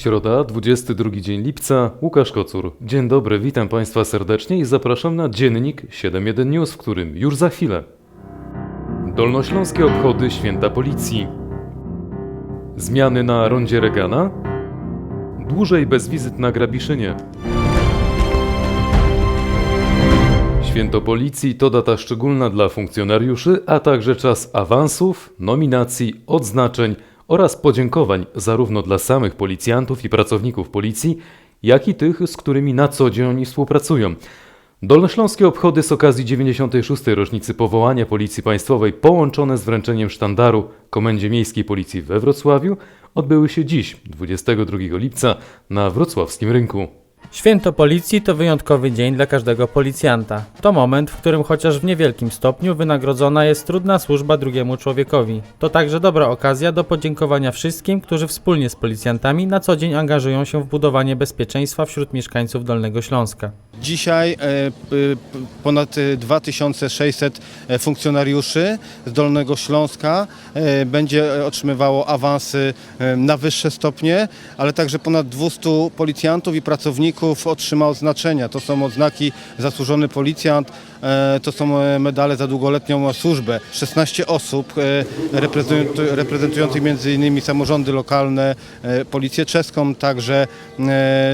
Środa, 22 dzień lipca, Łukasz Kocur. Dzień dobry, witam Państwa serdecznie i zapraszam na dziennik 7.1 News, w którym już za chwilę. Dolnośląskie obchody Święta Policji. Zmiany na rondzie Regana. Dłużej bez wizyt na Grabiszynie. Święto Policji to data szczególna dla funkcjonariuszy, a także czas awansów, nominacji, odznaczeń oraz podziękowań zarówno dla samych policjantów i pracowników policji, jak i tych, z którymi na co dzień oni współpracują. Dolnośląskie obchody z okazji 96. rocznicy powołania Policji Państwowej połączone z wręczeniem sztandaru Komendzie Miejskiej Policji we Wrocławiu odbyły się dziś, 22 lipca, na wrocławskim rynku. Święto Policji to wyjątkowy dzień dla każdego policjanta. To moment, w którym chociaż w niewielkim stopniu wynagrodzona jest trudna służba drugiemu człowiekowi. To także dobra okazja do podziękowania wszystkim, którzy wspólnie z policjantami na co dzień angażują się w budowanie bezpieczeństwa wśród mieszkańców Dolnego Śląska. Dzisiaj e, ponad e, 2600 funkcjonariuszy z Dolnego Śląska e, będzie e, otrzymywało awansy e, na wyższe stopnie, ale także ponad 200 policjantów i pracowników otrzyma odznaczenia. To są odznaki zasłużony policjant, e, to są e, medale za długoletnią służbę. 16 osób e, reprezentu- reprezentujących m.in. samorządy lokalne, policję czeską, także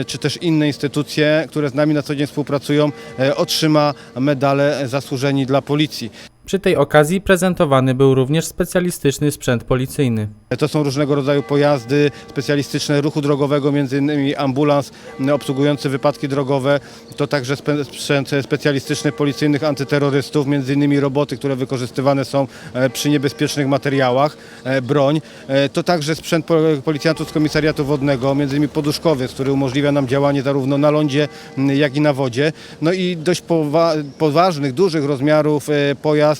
czy też inne instytucje, które z nami na co dzień współpracują, otrzyma medale zasłużeni dla policji. Przy tej okazji prezentowany był również specjalistyczny sprzęt policyjny. To są różnego rodzaju pojazdy specjalistyczne ruchu drogowego, między innymi ambulans obsługujący wypadki drogowe. To także sprzęt specjalistyczny policyjnych antyterrorystów, między innymi roboty, które wykorzystywane są e, przy niebezpiecznych materiałach, e, broń. E, To także sprzęt po- policjantów z komisariatu wodnego, między innymi poduszkowiec, który umożliwia nam działanie zarówno na lądzie, jak i na wodzie. No i dość powa- poważnych, dużych rozmiarów pojazd,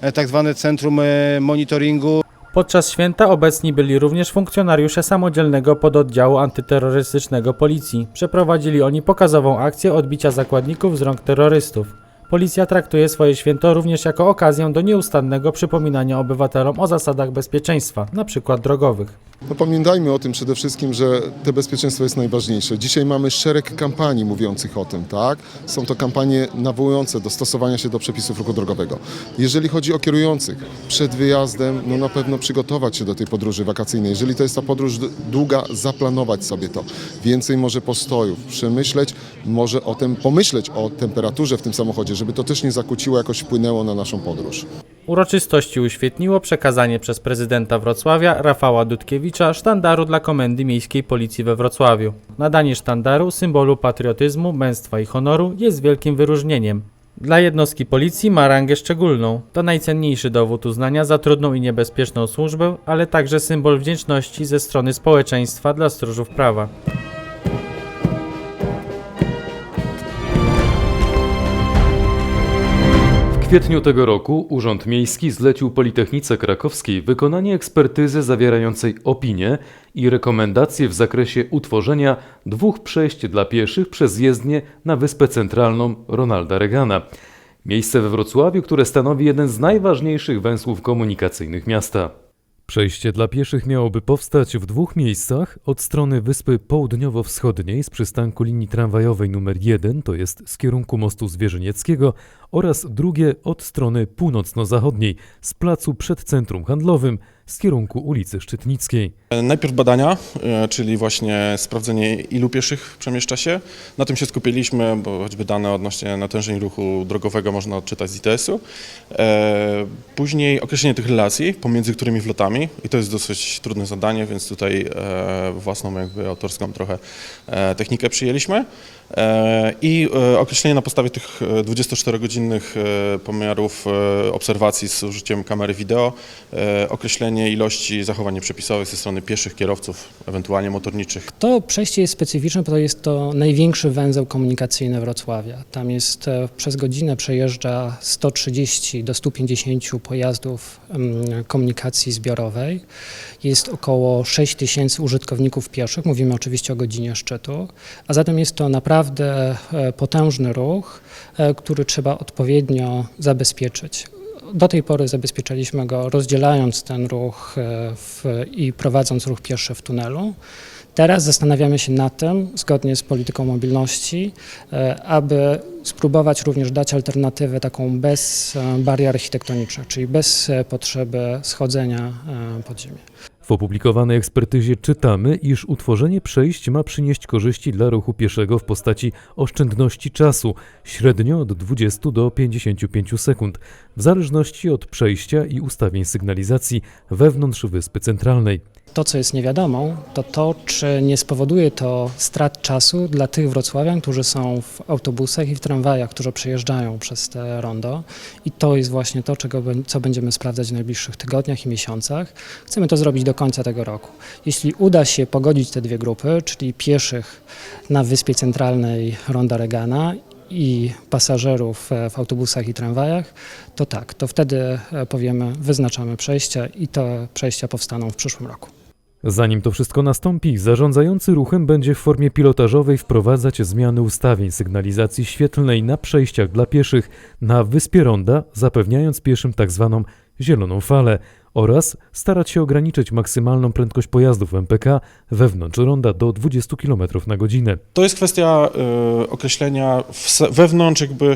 e, tak zwane centrum e, monitoringu. Podczas święta obecni byli również funkcjonariusze samodzielnego pododdziału antyterrorystycznego policji. Przeprowadzili oni pokazową akcję odbicia zakładników z rąk terrorystów. Policja traktuje swoje święto również jako okazję do nieustannego przypominania obywatelom o zasadach bezpieczeństwa, np. drogowych. No pamiętajmy o tym przede wszystkim, że to bezpieczeństwo jest najważniejsze. Dzisiaj mamy szereg kampanii mówiących o tym, tak? Są to kampanie nawołujące do stosowania się do przepisów ruchu drogowego. Jeżeli chodzi o kierujących, przed wyjazdem, no na pewno przygotować się do tej podróży wakacyjnej. Jeżeli to jest ta podróż długa, zaplanować sobie to. Więcej może postojów, przemyśleć, może o tym pomyśleć o temperaturze w tym samochodzie, żeby to też nie zakłóciło, jakoś wpłynęło na naszą podróż. Uroczystości uświetniło przekazanie przez prezydenta Wrocławia Rafała Dudkiewicza sztandaru dla Komendy Miejskiej Policji we Wrocławiu. Nadanie sztandaru, symbolu patriotyzmu, męstwa i honoru, jest wielkim wyróżnieniem. Dla jednostki policji ma rangę szczególną. To najcenniejszy dowód uznania za trudną i niebezpieczną służbę, ale także symbol wdzięczności ze strony społeczeństwa dla stróżów prawa. Kwietniu tego roku Urząd Miejski zlecił Politechnice Krakowskiej wykonanie ekspertyzy zawierającej opinie i rekomendacje w zakresie utworzenia dwóch przejść dla pieszych przez jezdnię na Wyspę Centralną Ronalda Reagana. Miejsce we Wrocławiu, które stanowi jeden z najważniejszych węzłów komunikacyjnych miasta. Przejście dla pieszych miałoby powstać w dwóch miejscach od strony wyspy południowo-wschodniej z przystanku linii tramwajowej numer 1, to jest z kierunku mostu Zwierzynieckiego, oraz drugie od strony północno-zachodniej z placu przed centrum handlowym z kierunku ulicy Szczytnickiej. Najpierw badania, e, czyli właśnie sprawdzenie ilu pieszych przemieszcza się. Na tym się skupiliśmy, bo choćby dane odnośnie natężeń ruchu drogowego można odczytać z ITS-u. E, Później określenie tych relacji pomiędzy którymi wlotami i to jest dosyć trudne zadanie, więc tutaj e, własną jakby autorską trochę technikę przyjęliśmy. I określenie na podstawie tych e, 24-godzinnych e, pomiarów e, obserwacji z użyciem kamery wideo, e, określenie ilości zachowań nieprzepisowych ze strony pieszych kierowców, ewentualnie motorniczych. To przejście jest specyficzne, bo to jest to największy węzeł komunikacyjny Wrocławia. Tam jest przez godzinę przejeżdża 130 do 150 pojazdów em, komunikacji zbiorowej. Jest około 6 tysięcy użytkowników pieszych, mówimy oczywiście o godzinie szczytu, a zatem jest to naprawdę potężny ruch, który trzeba odpowiednio zabezpieczyć. Do tej pory zabezpieczaliśmy go rozdzielając ten ruch e, w, i prowadząc ruch pieszy w tunelu. Teraz zastanawiamy się nad tym, zgodnie z polityką mobilności, e, aby spróbować również dać alternatywę taką bez e, barier architektonicznych, czyli bez potrzeby schodzenia pod ziemię. W opublikowanej ekspertyzie czytamy, iż utworzenie przejść ma przynieść korzyści dla ruchu pieszego w postaci oszczędności czasu, średnio od 20 do 55 sekund, w zależności od przejścia i ustawień sygnalizacji wewnątrz Wyspy Centralnej. To, co jest niewiadomą, to to, czy nie spowoduje to strat czasu dla tych wrocławian, którzy są w autobusach i w tramwajach, którzy przejeżdżają przez te rondo. I to jest właśnie to, czego, co będziemy sprawdzać w najbliższych tygodniach i miesiącach. Chcemy to zrobić do końca tego roku. Jeśli uda się pogodzić te dwie grupy, czyli pieszych na Wyspie Centralnej Ronda Regana i pasażerów e, w autobusach i tramwajach, to tak, to wtedy e, powiemy, wyznaczamy przejścia i te przejścia powstaną w przyszłym roku. Zanim to wszystko nastąpi, zarządzający ruchem będzie w formie pilotażowej wprowadzać zmiany ustawień sygnalizacji świetlnej na przejściach dla pieszych na Wyspie Ronda, zapewniając pieszym tzw. zieloną falę oraz starać się ograniczyć maksymalną prędkość pojazdów MPK wewnątrz ronda do 20 km na godzinę. To jest kwestia e, określenia wewnątrz, jakby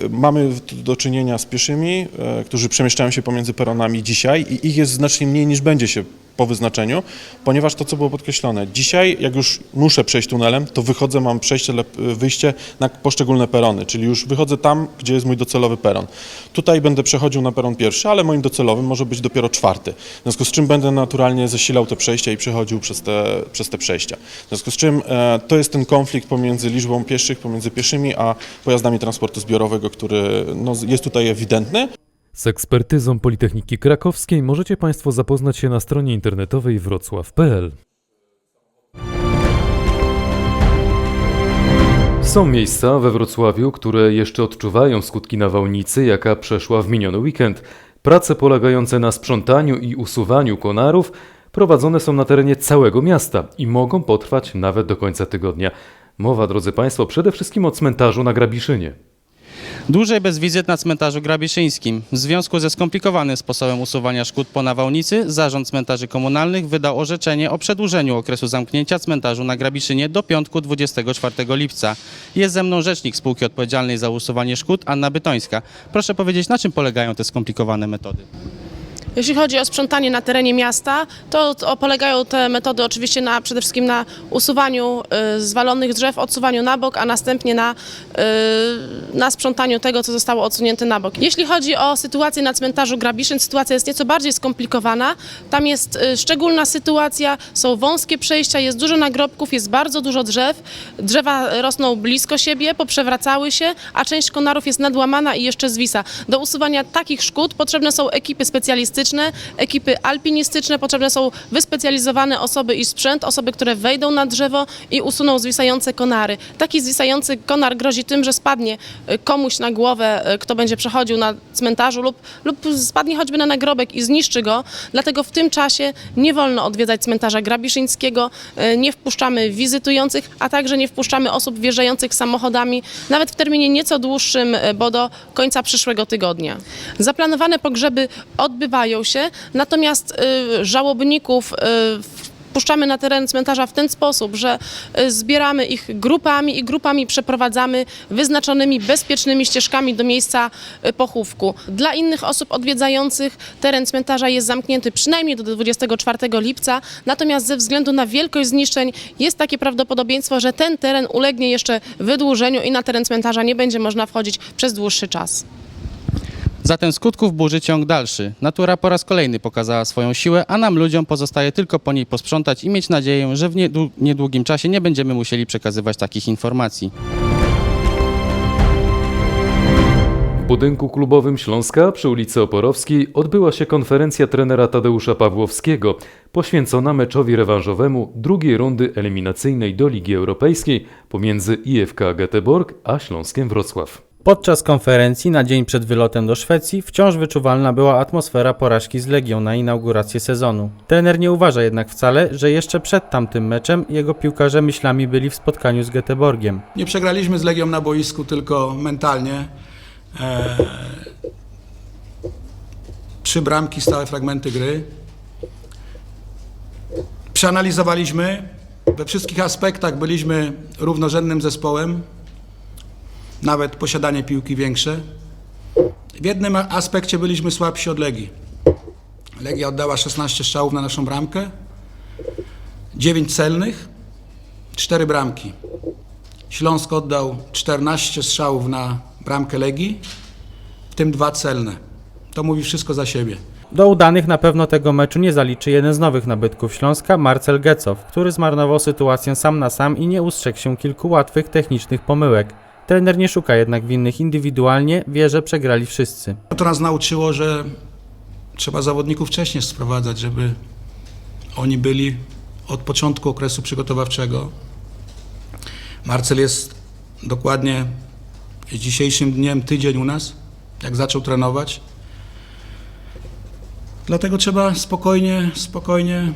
e, mamy do czynienia z pieszymi, e, którzy przemieszczają się pomiędzy peronami dzisiaj i ich jest znacznie mniej niż będzie się po wyznaczeniu, ponieważ to, co było podkreślone, dzisiaj jak już muszę przejść tunelem, to wychodzę, mam przejście, lep- wyjście na poszczególne perony, czyli już wychodzę tam, gdzie jest mój docelowy peron. Tutaj będę przechodził na peron pierwszy, ale moim docelowym może być dopiero czwarty, w związku z czym będę naturalnie zasilał te przejścia i przechodził przez te, przez te przejścia. W związku z czym e, to jest ten konflikt pomiędzy liczbą pieszych, pomiędzy pieszymi, a pojazdami transportu zbiorowego, który no, jest tutaj ewidentny. Z ekspertyzą Politechniki Krakowskiej możecie Państwo zapoznać się na stronie internetowej wrocław.pl. Są miejsca we Wrocławiu, które jeszcze odczuwają skutki nawałnicy, jaka przeszła w miniony weekend. Prace polegające na sprzątaniu i usuwaniu konarów prowadzone są na terenie całego miasta i mogą potrwać nawet do końca tygodnia. Mowa, drodzy Państwo, przede wszystkim o cmentarzu na Grabiszynie. Dłużej bez wizyt na cmentarzu grabiszyńskim. W związku ze skomplikowanym sposobem usuwania szkód po nawałnicy, Zarząd Cmentarzy Komunalnych wydał orzeczenie o przedłużeniu okresu zamknięcia cmentarzu na Grabiszynie do piątku 24 lipca. Jest ze mną rzecznik spółki odpowiedzialnej za usuwanie szkód, Anna Bytońska. Proszę powiedzieć, na czym polegają te skomplikowane metody? Jeśli chodzi o sprzątanie na terenie miasta, to, polegają te metody oczywiście na, przede wszystkim na usuwaniu y, zwalonych drzew, odsuwaniu na bok, a następnie na, y, na sprzątaniu tego, co zostało odsunięte na bok. Jeśli chodzi o sytuację na cmentarzu Grabiszyn, sytuacja jest nieco bardziej skomplikowana. Tam jest y, szczególna sytuacja, są wąskie przejścia, jest dużo nagrobków, jest bardzo dużo drzew. Drzewa rosną blisko siebie, poprzewracały się, a część konarów jest nadłamana i jeszcze zwisa. Do usuwania takich szkód potrzebne są ekipy specjalistyczne, ekipy alpinistyczne, potrzebne są wyspecjalizowane osoby i sprzęt, osoby, które wejdą na drzewo i usuną zwisające konary. Taki zwisający konar grozi tym, że spadnie y, komuś na głowę, y, kto będzie przechodził na cmentarzu lub, lub spadnie choćby na nagrobek i zniszczy go. Dlatego w tym czasie nie wolno odwiedzać cmentarza grabiszyńskiego, y, nie wpuszczamy wizytujących, a także nie wpuszczamy osób wjeżdżających samochodami, nawet w terminie nieco dłuższym, bo do końca przyszłego tygodnia. Zaplanowane pogrzeby odbywają się, natomiast y, żałobników y, wpuszczamy na teren cmentarza w ten sposób, że y, zbieramy ich grupami i grupami przeprowadzamy wyznaczonymi bezpiecznymi ścieżkami do miejsca pochówku. Dla innych osób odwiedzających teren cmentarza jest zamknięty przynajmniej do 24 lipca, natomiast ze względu na wielkość zniszczeń jest takie prawdopodobieństwo, że ten teren ulegnie jeszcze wydłużeniu i na teren cmentarza nie będzie można wchodzić przez dłuższy czas. Zatem skutków burzy ciąg dalszy. Natura po raz kolejny pokazała swoją siłę, a nam ludziom pozostaje tylko po niej posprzątać i mieć nadzieję, że w niedłu- niedługim czasie nie będziemy musieli przekazywać takich informacji. W budynku klubowym Śląska przy ulicy Oporowskiej odbyła się konferencja trenera Tadeusza Pawłowskiego poświęcona meczowi rewanżowemu drugiej rundy eliminacyjnej do Ligi Europejskiej pomiędzy IFK Göteborg a Śląskiem Wrocław. Podczas konferencji na dzień przed wylotem do Szwecji wciąż wyczuwalna była atmosfera porażki z Legią na inaugurację sezonu. Trener nie uważa jednak wcale, że jeszcze przed tamtym meczem jego piłkarze myślami byli w spotkaniu z Göteborgiem. Nie przegraliśmy z Legią na boisku, tylko mentalnie. E, trzy bramki, stałe fragmenty gry. Przeanalizowaliśmy We wszystkich aspektach byliśmy równorzędnym zespołem, nawet posiadanie piłki większe. W jednym aspekcie byliśmy słabsi od Legii. Legia oddała 16 strzałów na naszą bramkę, 9 celnych, 4 bramki. Śląsk oddał 14 strzałów na bramkę Legii, w tym dwa celne. To mówi wszystko za siebie. Do udanych na pewno tego meczu nie zaliczy jeden z nowych nabytków Śląska, Marcel Gecow, który zmarnował sytuację sam na sam i nie ustrzegł się kilku łatwych technicznych pomyłek. Trener nie szuka jednak winnych indywidualnie, wie, że przegrali wszyscy. To nas nauczyło, że trzeba zawodników wcześniej sprowadzać, żeby oni byli od początku okresu przygotowawczego. Marcel jest dokładnie dzisiejszym dniem tydzień u nas, jak zaczął trenować. Dlatego trzeba spokojnie, spokojnie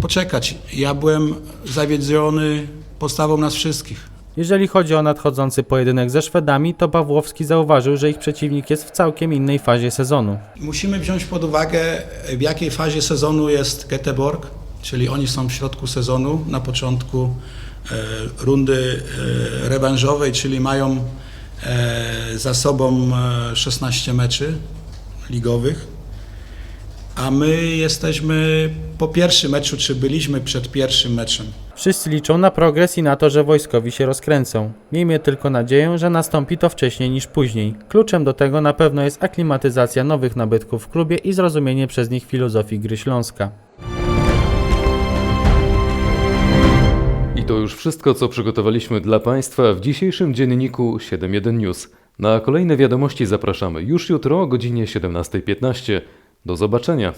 poczekać. Ja byłem zawiedziony postawą nas wszystkich. Jeżeli chodzi o nadchodzący pojedynek ze Szwedami, to Pawłowski zauważył, że ich przeciwnik jest w całkiem innej fazie sezonu. Musimy wziąć pod uwagę, w jakiej fazie sezonu jest Göteborg, czyli oni są w środku sezonu, na początku e, rundy e, rewanżowej, czyli mają e, za sobą e, 16 meczy ligowych, a my jesteśmy po pierwszym meczu, czy byliśmy przed pierwszym meczem. Wszyscy liczą na progres i na to, że wojskowi się rozkręcą. Miejmy tylko nadzieję, że nastąpi to wcześniej niż później. Kluczem do tego na pewno jest aklimatyzacja nowych nabytków w klubie i zrozumienie przez nich filozofii gry Śląska. I to już wszystko, co przygotowaliśmy dla Państwa w dzisiejszym dzienniku 7.1 News. Na kolejne wiadomości zapraszamy już jutro o godzinie 17.15. Do zobaczenia.